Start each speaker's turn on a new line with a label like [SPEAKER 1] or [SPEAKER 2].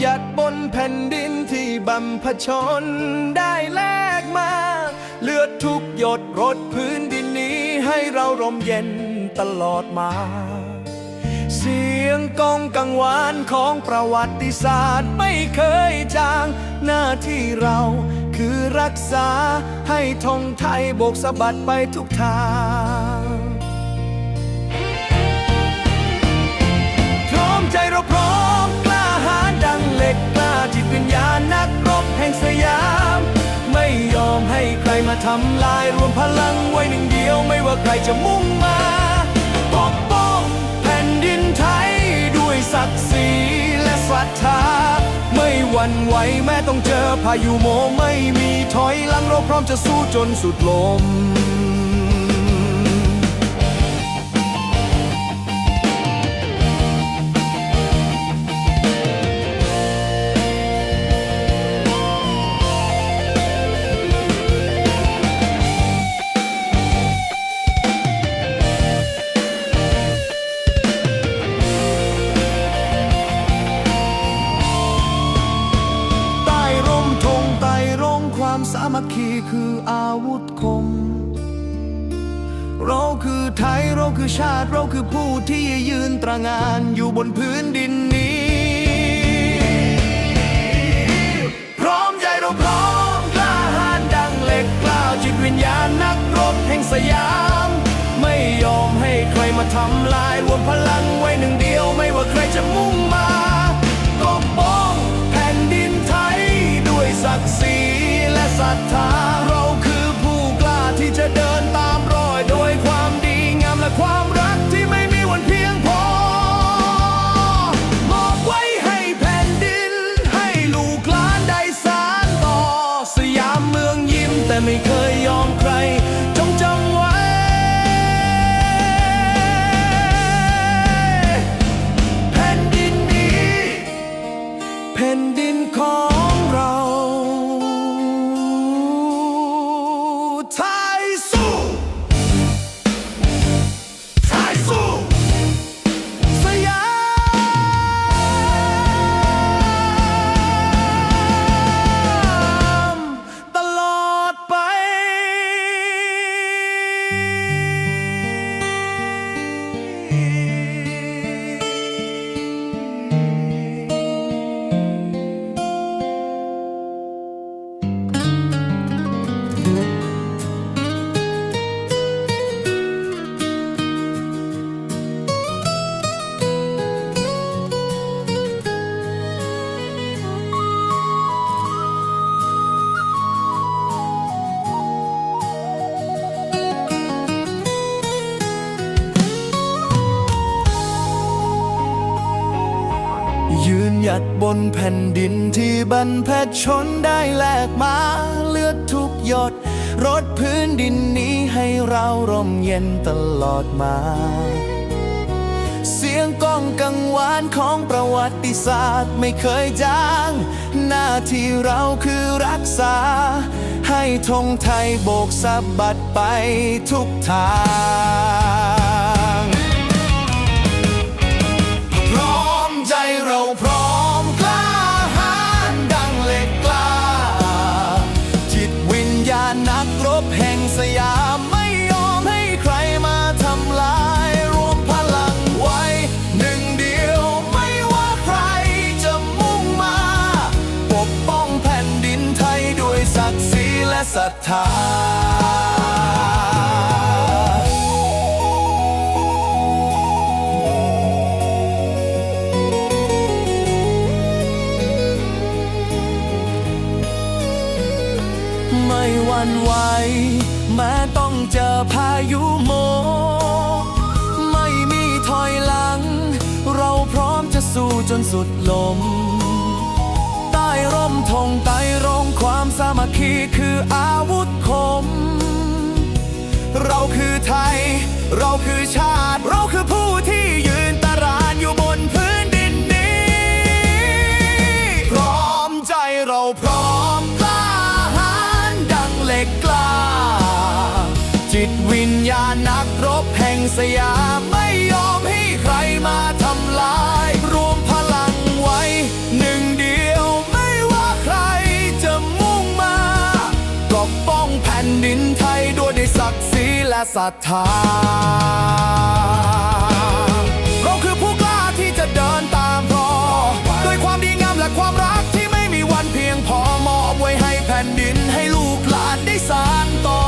[SPEAKER 1] หยัดบนแผ่นดินที่บัมพชนได้แลกมา เลือดทุกหยดรดพื้นดินนี้ให้เราร่มเย็นตลอดมา เสียงกองกังวานของประวัติศาสตร์ไม่เคยจาง หน้าที่เราคือรักษาให้ธงไทยโบกสะบัดไปทุกทางำลายรวมพลังไว้หนึ่งเดียวไม่ว่าใครจะมุ่งมาปกป้องแผ่นดินไทยด้วยศักดิ์ศรีและศรัทธา ไม่หวั่นไหวแม้ต้องเจอพายุโมไม่มีถอยหลังเราพร้อมจะสู้จนสุดลม คคีคืออาวุธคม เราคือไทย เราคือชาติ เราคือผู้ที่ยืนตระงานอยู่บนพื้นดินนี้ พร้อมใจเราพร้อมกล้าหาญดังเหล็กกล้าวจิตวิญญาณนักรบแห่งสยาม ไม่ยอมให้ใครมาทำลายรวมพลังไว้หนึ่งเดียวไม่ว่าใครจะมุ่งมาก็ป้องแผ่นดินไทยด้วยศักดิ์ศรีและศรัทธา แยืนหยัดบนแผ่นดินที่บรรพชนได้แลกมาเลือดทุกหยด รดพื้นดินนี้ให้เราร่มเย็นตลอดมา เสียงก้องกังวานของประวัติศาสตร์ไม่เคยจาง หน้าที่เราคือรักษา ให้ธงไทยโบกสะบัดไปทุกทาง นักรบแห่งสยามไม่ยอมให้ใครมาทำลาย รวมพลังไว้หนึ่งเดียวไม่ว่าใครจะมุ่งมา ปกป้องแผ่นดินไทยด้วยศักดิ์ศรีและศรัทธา กันไหวแม้ต้องเจอพายุโม ไม่มีถอยหลัง เราพร้อมจะสู้จนสุดลม ใต้ร่มธงใต้ร่มความสามัคคีคืออาวุธคม เราคือไทย เราคือชาติเรา จิตวิญญาณนักรบแห่งสยามไม่ยอมให้ใครมาทำลาย รวมพลังไว้หนึ่งเดียวไม่ว่าใครจะมุ่งมากกฟ้องแผ่นดินไทยด้วยด้ศักดิ์ศรีและศรัทธา เราคือผู้กล้าที่จะเดินตามรอด้วยความดีงามและความรักที่ไม่มีวันเพียงพอมอบไว้ให้แผ่นดินให้ลูกหลานได้สานต่อ